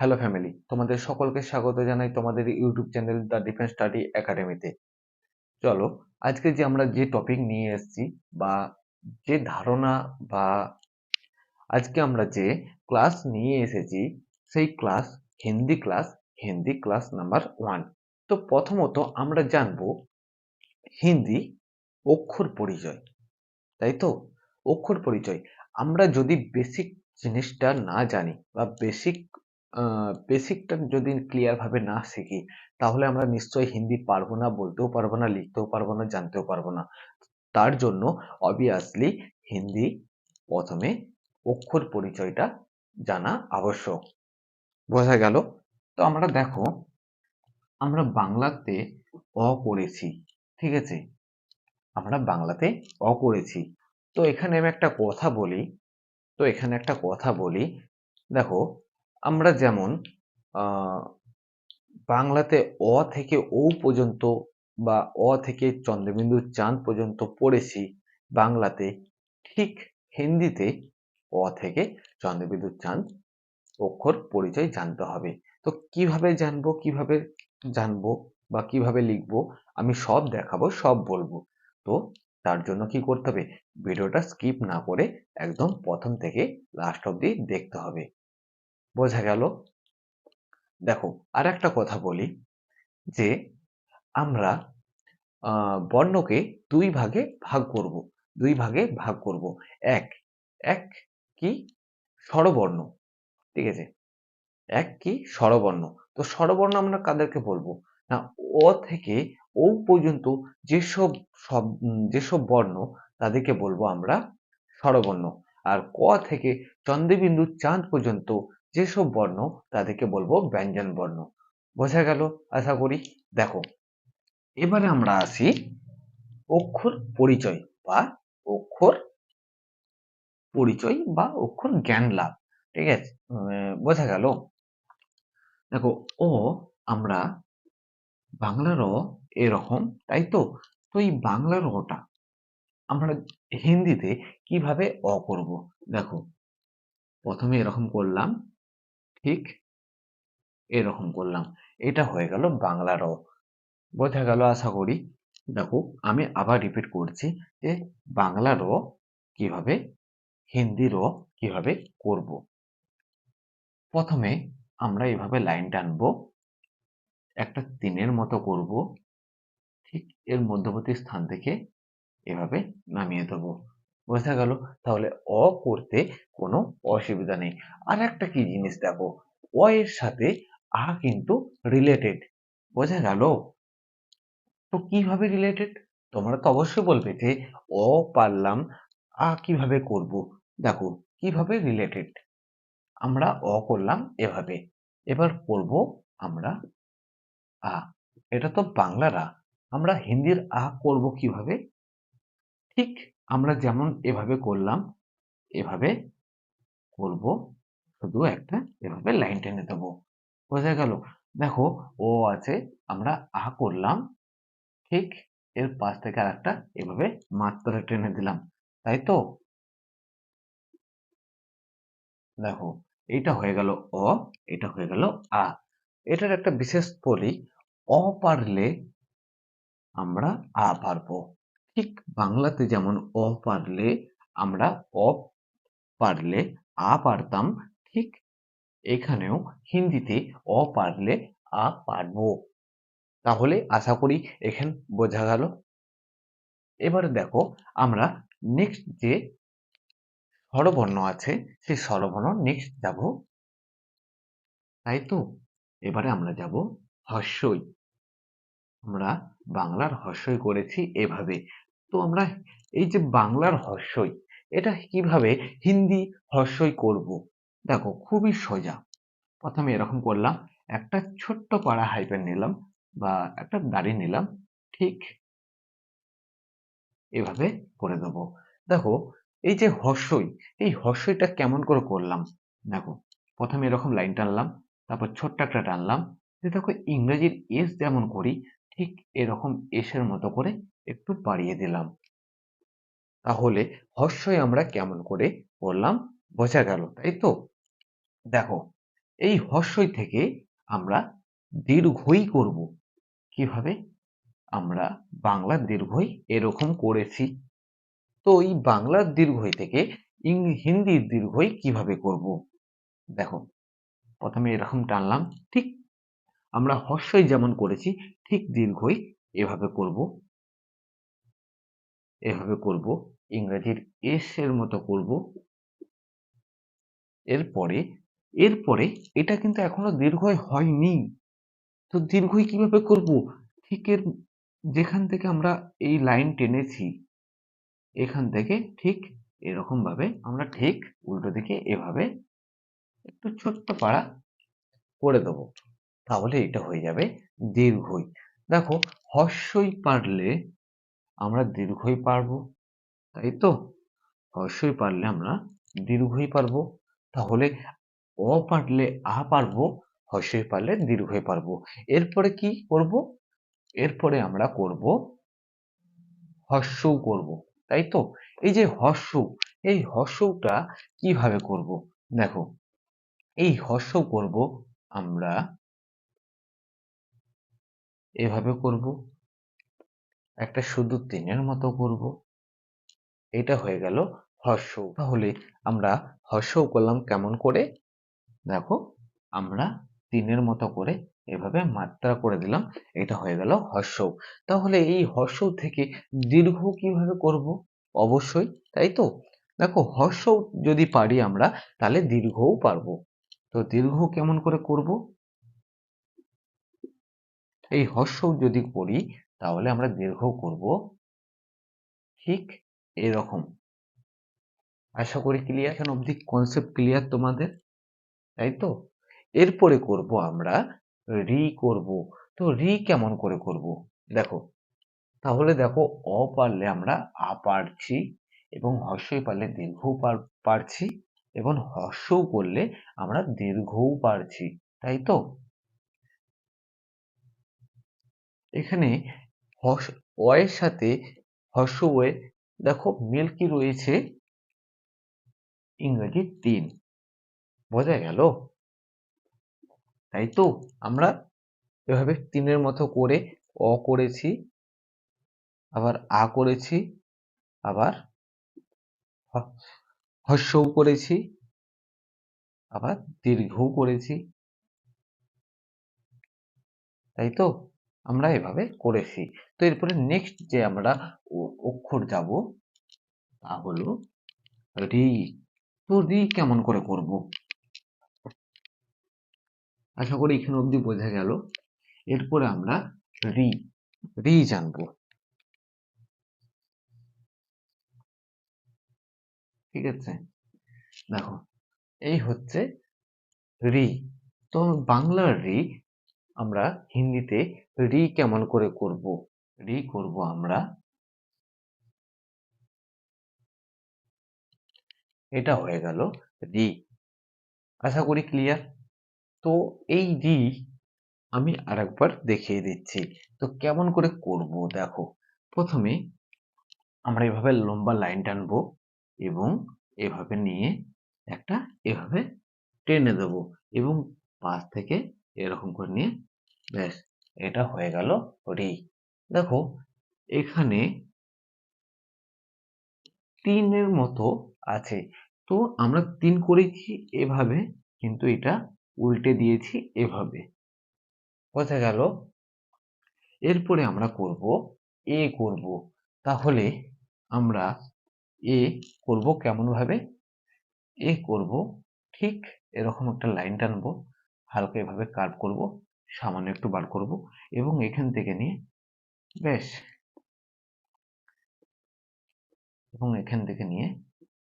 Hello family তোমাদের সকলকে স্বাগত জানাই তোমাদের YouTube channel the defence study একাডেমিতে চলো, আজকে যে আমরা যে টপিক নিয়ে এসেছি বা যে ধারণা বা আজকে আমরা যে ক্লাস নিয়ে এসেছি, সেই class Hindi class Hindi class number one তো প্রথমত আমরা জানব হিন্দি অক্ষর পরিচয়, তাই তো? অক্ষর পরিচয়। আমরা যদি বেসিক জিনিসটা না জানি বা বেসিক বেসিকটা যদি ক্লিয়ারভাবে না শিখি, তাহলে আমরা নিশ্চয়ই হিন্দি পারব না, বলতেও পারব না, লিখতেও পারব না, জানতেও পারব না। তার জন্য অবভিয়াসলি হিন্দি প্রথমে অক্ষর পরিচয়টা জানা আবশ্যক। বোঝা গেল? তো আমরা দেখো, আমরা বাংলাতে অ করেছি ঠিক আছে? আমরা বাংলাতে অ করেছি তো এখানে আমি একটা কথা বলি, তো এখানে একটা কথা বলি, দেখো আমরা যেমন বাংলাতে অ থেকে ও পর্যন্ত বা অ থেকে চন্দ্রবিন্দু চাঁদ পর্যন্ত পড়েছি বাংলাতে, ঠিক হিন্দিতে অ থেকে চন্দ্রবিন্দু চাঁদ অক্ষর পরিচয় জানতে হবে। তো কীভাবে জানব কীভাবে জানব বা কীভাবে লিখব, আমি সব দেখাবো, সব বলব। তো তার জন্য কি করতে হবে? ভিডিওটা স্কিপ না করে একদম প্রথম থেকে লাস্ট অব্দি দেখতে হবে। বোঝা গেল। দেখো আর একটা কথা বলি, যে আমরা বর্ণকে দুই ভাগে ভাগ করব, দুই ভাগে ভাগ করব। এক এক কি? স্বরবর্ণ, ঠিক আছে? এক কি? স্বরবর্ণ। তো স্বরবর্ণ আমরা কাদেরকে বলব? না ও থেকে ও পর্যন্ত যেসব সব যেসব বর্ণ, তাদেরকে বলব আমরা স্বরবর্ণ। আর ক থেকে চন্দ্রবিন্দু চাঁদ পর্যন্ত যেসব বর্ণ, তাদেরকে বলব ব্যঞ্জন বর্ণ। বোঝা গেল? আশা করি। দেখো, এবারে আমরা আসি অক্ষর পরিচয় বা অক্ষর পরিচয় বা অক্ষর জ্ঞান লাভ, ঠিক আছে? বোঝা গেল? দেখো ও আমরা বাংলার অ এরকম, তাই তো? তো এই বাংলার অটা আমরা হিন্দিতে কীভাবে অ করব? দেখো, প্রথমে এরকম করলাম। ঠিক এরকম করলাম। এটা হয়ে গেল বাংলার অ বোঝা গেল আশা করি। দেখো, আমি আবার রিপিট করছি যে বাংলার অ কীভাবে হিন্দির অ কীভাবে করব। প্রথমে আমরা এভাবে লাইন টানবো একটা তিনের মতো করব। ঠিক এর মধ্যবর্তী স্থান থেকে এভাবে নামিয়ে দেবো। বোঝা গেল, তাহলে অ করতে কোনো অসুবিধা নেই। আর একটা কি জিনিস দেখো, অ এর সাথে আ কিন্তু রিলেটেড বোঝা গেল? তো কীভাবে রিলেটেড তোমরা তো অবশ্যই বলবে যে, অ পারলাম, আ কীভাবে করব? দেখো, কীভাবে রিলেটেড আমরা অ করলাম এভাবে, এবার করব আমরা আ। এটা তো বাংলার আ, আমরা হিন্দির আ করব কীভাবে? ঠিক আমরা যেমন এভাবে করলাম, এভাবে করব, শুধু একটা এভাবে লাইন টেনে দেবো। বোঝা গেল? দেখো, ও আছে, আমরা আ করলাম, ঠিক এর পাশ থেকে আর একটা এভাবে মাত্রা টেনে দিলাম, তাই তো? দেখো এটা হয়ে গেল অ, এটা হয়ে গেল আ। এটার একটা বিশেষ বলি অ পারলে আমরা আ পারব। ঠিক বাংলাতে যেমন অ পারলে আমরা অ পারলে আ পারতাম, ঠিক এখানেও হিন্দিতে অ পারলে আ পারব। তাহলে আশা করি এখানে বোঝা গেল। এবারে দেখো আমরা নেক্সট যে স্বরবর্ণ আছে, সেই স্বরবর্ণ নেক্সট যাব। তাই তো? এবারে আমরা যাব হস্যই আমরা বাংলার হস্যই করেছি এভাবে। তো আমরা এই যে বাংলার হস্যই এটা কীভাবে হিন্দি হস্যই করব? দেখো, খুবই সোজা। প্রথমে এরকম করলাম, একটা ছোট্ট পাড়া হাইপেন নিলাম বা একটা দাড়ি নিলাম, ঠিক এভাবে করে দেবো। দেখো, এই যে হর্ষই, এই হর্ষইটা কেমন করে করলাম? দেখো, প্রথমে এরকম লাইন টানলাম, তারপর ছোট্ট একটা টানলাম যে দেখো ইংরেজির এস যেমন করি, ঠিক এরকম এসের মতো করে একটু বাড়িয়ে দিলাম। তাহলে হর্ষই আমরা কেমন করে করলাম বোঝা গেল, তাই তো? দেখো, এই হর্ষই থেকে আমরা দীর্ঘই করব। কীভাবে? আমরা বাংলার দীর্ঘই এরকম করেছি। তো এই বাংলার দীর্ঘই থেকে হিন্দির দীর্ঘই কীভাবে করব? দেখো, প্রথমে এরকম টানলাম, ঠিক? আমরা হর্ষই যেমন করেছি, ঠিক দীর্ঘই এভাবে করব। এভাবে করব। ইংরেজির এস এর মতো করব। এরপরে এরপরে এটা কিন্তু এখনও দীর্ঘই হয়নি। তো দীর্ঘই কীভাবে করব? ঠিক এর যেখান থেকে আমরা এই লাইন টেনেছি, এখান থেকে ঠিক এরকম ভাবে আমরা ঠিক উল্টো দিকে এভাবে একটু ছোট্ট পাড়া করে দেবো। তাহলে এটা হয়ে যাবে দীর্ঘই। দেখো, হর্ষই পারলে আমরা দীর্ঘই পারব, তাই তো? হর্ষই পারলে আমরা দীর্ঘই পারব। তাহলে অ পারলে আ পারব হর্ষই পারলে দীর্ঘই পারব। এরপরে কি করব? এরপরে আমরা করব হর্ষও করব, তাই তো? এই যে হর্ষ এই হর্ষটা কীভাবে করব? দেখো, এই হর্ষ করব আমরা এভাবে করব। একটা শুধু তিনের মতো করব। এটা হয়ে গেল হর্ষ তাহলে আমরা হর্ষও করলাম কেমন করে? দেখো, আমরা তিনের মতো করে এভাবে মাত্রা করে দিলাম, এটা হয়ে গেল হর্ষ তাহলে এই হর্ষ থেকে দীর্ঘ কীভাবে করব? অবশ্যই, তাই তো? দেখো হর্ষ যদি পারি আমরা, তাহলে দীর্ঘও পারব। তো দীর্ঘ কেমন করে করব? এই হর্ষ যদি করি তাহলে আমরা দীর্ঘ করব। ঠিক এরকম। আশা করি ক্লিয়ার এখন অবধি কনসেপ্ট ক্লিয়ার তোমাদের? তাই তো? এরপরে করব আমরা রি করব। তো রি কেমন করে করব? দেখো, তাহলে দেখো, অ পারলে আমরা আ পারছি এবং হর্ষই পারলে দীর্ঘ পারছি এবং হর্ষও করলে আমরা দীর্ঘও পারছি। তাই তো? এখানে এর সাথে হর্ষ ওয়ে দেখো মিল কি রয়েছে ইংরেজি তিন। বোঝা গেল? তাই তো, আমরা এভাবে তিনের মতো করে অ করেছি, আবার আ করেছি, আবার হর্ষও করেছি, আবার দীর্ঘও করেছি। তাই তো? আমরা এভাবে করেছি। তো এরপরে নেক্সট যে আমরা অক্ষর যাব, তা হলো রি তো রি কেমন করে করব? আশা করি এখানে অবধি বোঝা গেল। এরপরে আমরা রি রি জানব। ঠিক আছে? দেখো, এই হচ্ছে রি তো বাংলার রি আমরা হিন্দিতে রি কেমন করে করব? রি করব আমরা। এটা হয়ে গেল রি। আশা করি ক্লিয়ার তো এই রি আমি আরেকবার দেখিয়ে দিচ্ছি। তো কেমন করে করব দেখো? প্রথমে আমরা এভাবে লম্বা লাইন টানবো এবং এভাবে নিয়ে একটা এভাবে টেনে দেব এবং পাশ থেকে এরকম করে নিয়ে ব্যাস, এটা হয়ে গেল রি দেখো, এখানে তিনের মতো আছে। তো আমরা তিন করেছি এভাবে, কিন্তু এটা উল্টে দিয়েছি এভাবে। বোঝা গেল? এরপরে আমরা করব এ করব। তাহলে আমরা এ করব কেমন ভাবে এ করব, ঠিক এরকম একটা লাইন টানবো, হালকা এভাবে কার্ভ করব। সামান্য একটু বার করব এবং এখান থেকে নিয়ে বেশ। এবং এখান থেকে নিয়ে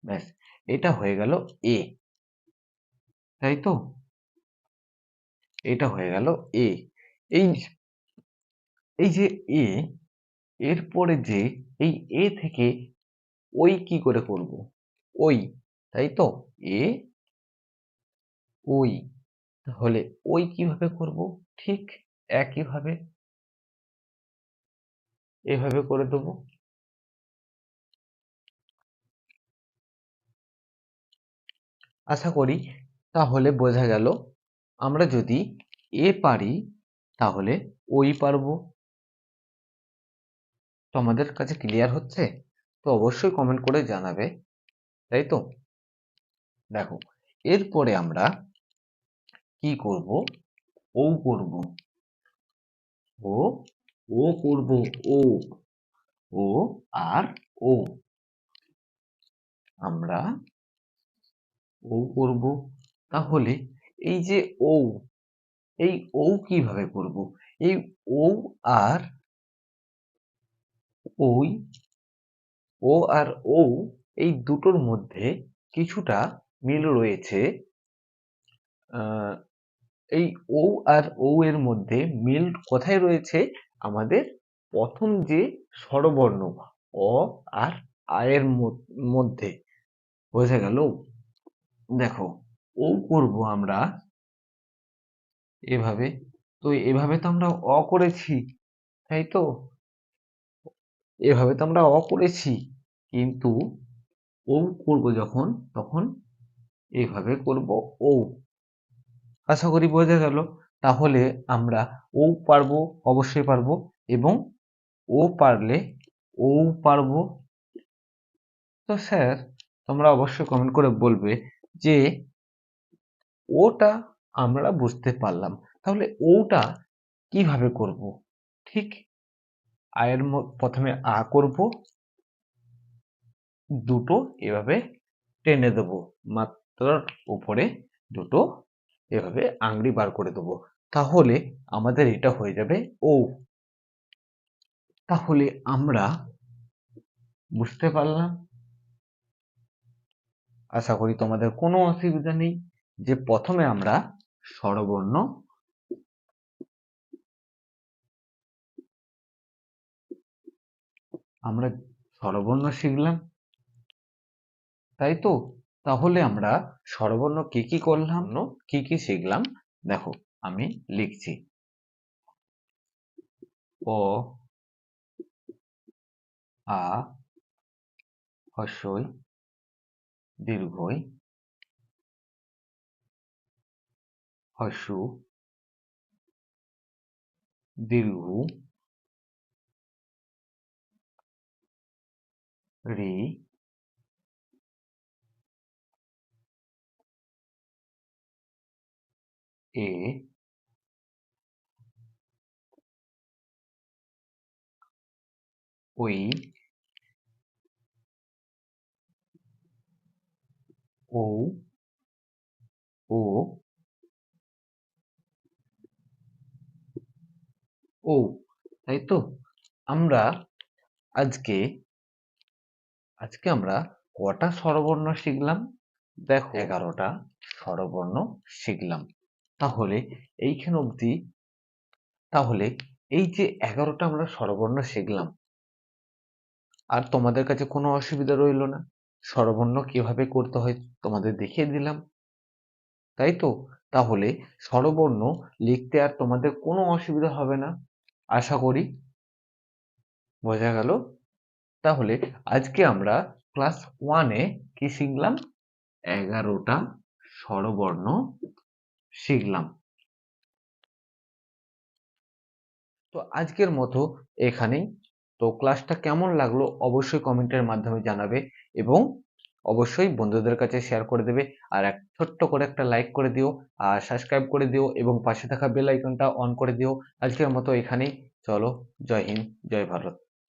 ব্যাস এটা হয়ে গেল এ তাই তো? এটা হয়ে গেল এ এই এই যে এ এরপরে যে, এই এ থেকে ওই কি করে করব? ওই, তাই তো? এ ওই। তাহলে ওই কীভাবে করব? ঠিক একইভাবে এভাবে করে দেব। আশা করি তাহলে বোঝা গেল, আমরা যদি এ পারি তাহলে ওই পারব। তো আমাদের কাছে ক্লিয়ার হচ্ছে? তো অবশ্যই কমেন্ট করে জানাবে, তাই তো? দেখো, এরপরে আমরা কি করব? ও করব। ও ও করব ও। ও আর ও। আমরা ও করব। তাহলে এই যে ও এই ও কীভাবে করব? এই ও আর ওই ও আর ও এই দুটোর মধ্যে কিছুটা মিল রয়েছে। আহ, এই ও আর ও এর মধ্যে মিল কোথায় রয়েছে? আমাদের প্রথম যে স্বরবর্ণ অ আর আয়ের মধ্য- বোঝা গেল? দেখো ও করব আমরা এভাবে। তো এভাবে তো আমরা অ করেছি, তাই তো? এভাবে তো আমরা অ করেছি, কিন্তু ও করব যখন, তখন এভাবে করব ও আশা করি বোঝা গেল। তাহলে আমরা ও পারব, অবশ্যই পারব এবং ও পারলে ও পারব। তো স্যার, তোমরা অবশ্যই কমেন্ট করে বলবে যে ওটা আমরা বুঝতে পারলাম। তাহলে ওটা কীভাবে করব? ঠিক আয়ের প্রথমে আ করব। দুটো এভাবে টেনে দেব। মাত্রার উপরে দুটো এভাবে আংড়ি বার করে দেবো। তাহলে আমাদের এটা হয়ে যাবে ও তাহলে আমরা বুঝতে পারলাম? আশা করি তোমাদের কোনো অসুবিধা নেই। যে প্রথমে আমরা স্বরবর্ণ আমরা স্বরবর্ণ শিখলাম। তাই তো? তাহলে আমরা স্বরবর্ণ কি কি করলাম? কি কি শিখলাম? দেখো, আমি লিখছি। অ আ, হস্যই, দীর্ঘই, হস্যু, দীর্ঘ, রি এ ওই ও ও ও তাই তো? আমরা আজকে আজকে আমরা কটা স্বরবর্ণ শিখলাম? দেখো। এগারোটা স্বরবর্ণ শিখলাম। তাহলে এইখান অবধি তাহলে এই যে এগারোটা আমরা স্বরবর্ণ শিখলাম, আর তোমাদের কাছে কোনো অসুবিধা রইল না। স্বরবর্ণ কীভাবে করতে হয় তোমাদের দেখিয়ে দিলাম। তাই তো? তাহলে স্বরবর্ণ লিখতে আর তোমাদের কোনো অসুবিধা হবে না, আশা করি। বোঝা গেল? তাহলে আজকে আমরা ক্লাস ওয়ানে কি শিখলাম? এগারোটা স্বরবর্ণ শিখলাম। তো আজকের মতো এখানেই। তো ক্লাসটা কেমন লাগল অবশ্যই কমেন্টের মাধ্যমে জানাবে এবং অবশ্যই বন্ধুদের কাছে শেয়ার করে দেবে। আর এক ছোট্ট করে একটা লাইক করে দিও, আর সাবস্ক্রাইব করে দিও এবং পাশে থাকা বেল আইকনটা অন করে দিও। আজকের মতো এখানেই। চলো, জয় হিন্দ, জয় ভারত।